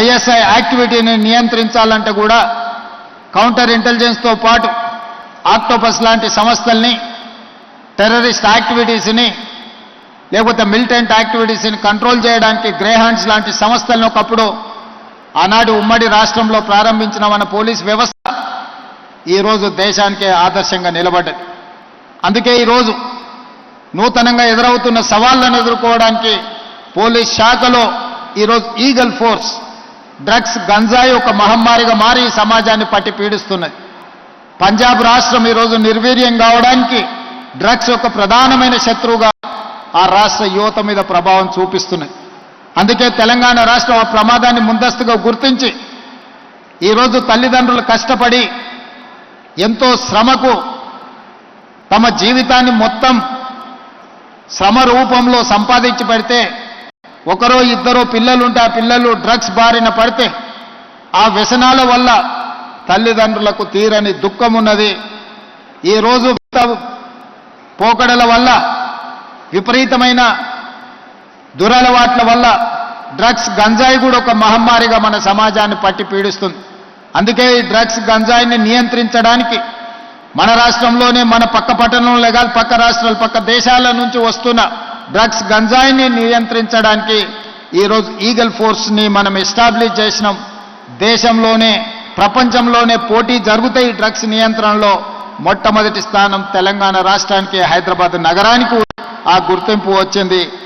ISI యాక్టివిటీని నియంత్రించాలంటే కూడా counter ఇంటెలిజెన్స్తో పాటు octopus లాంటి సంస్థల్ని టెర్రరిస్ట్ యాక్టివిటీస్ని లేకపోతే మిలిటెంట్ యాక్టివిటీస్ని కంట్రోల్ చేయడానికి గ్రేహాండ్స్ లాంటి సంస్థలను ఒకప్పుడు ఆనాడు ఉమ్మడి రాష్ట్రంలో ప్రారంభించిన మన పోలీస్ వ్యవస్థ ఈరోజు దేశానికే ఆదర్శంగా నిలబడ్డది. అందుకే ఈరోజు నూతనంగా ఎదురవుతున్న సవాళ్ళను ఎదుర్కోవడానికి పోలీస్ శాఖలో ఈరోజు ఈగల్ ఫోర్స్ డ్రగ్స్ గంజాయి ఒక మహమ్మారిగా మారి సమాజాన్ని పట్టి పీడిస్తున్నది పంజాబ్ రాష్ట్రం ఈరోజు నిర్వీర్యం కావడానికి డ్రగ్స్ యొక్క ప్రధానమైన శత్రువుగా ఆ రాష్ట్ర యువత మీద ప్రభావం చూపిస్తున్నాయి. అందుకే తెలంగాణ రాష్ట్రం ఆ ప్రమాదాన్ని ముందస్తుగా గుర్తించి ఈరోజు తల్లిదండ్రులు కష్టపడి ఎంతో శ్రమకు తమ జీవితాన్ని మొత్తం శ్రమ రూపంలో సంపాదించి పెడితే ఒకరో ఇద్దరో పిల్లలుంటే ఆ పిల్లలు డ్రగ్స్ బారిన పడితే ఆ వ్యసనాల వల్ల తల్లిదండ్రులకు తీరని దుఃఖం ఉన్నది ఈరోజు పోకడల వల్ల విపరీతమైన దురలవాట్ల వల్ల డ్రగ్స్ గంజాయి కూడా ఒక మహమ్మారిగా మన సమాజాన్ని పట్టి పీడిస్తుంది. అందుకే ఈ డ్రగ్స్ గంజాయిని నియంత్రించడానికి మన రాష్ట్రంలోనే మన పక్క పట్టణంలో కాదు పక్క రాష్ట్రాలు పక్క దేశాల నుంచి వస్తున్న డ్రగ్స్ గంజాయిని నియంత్రించడానికి ఈరోజు ఈగల్ ఫోర్స్ని మనం ఎస్టాబ్లిష్ చేసినాం. దేశంలోనే ప్రపంచంలోనే పోటీ జరుగుతాయి డ్రగ్స్ నియంత్రణలో. మొట్టమొదటి స్థానం తెలంగాణ రాష్ట్రానికి హైదరాబాద్ నగరానికి ఆ గుర్తింపు వచ్చింది.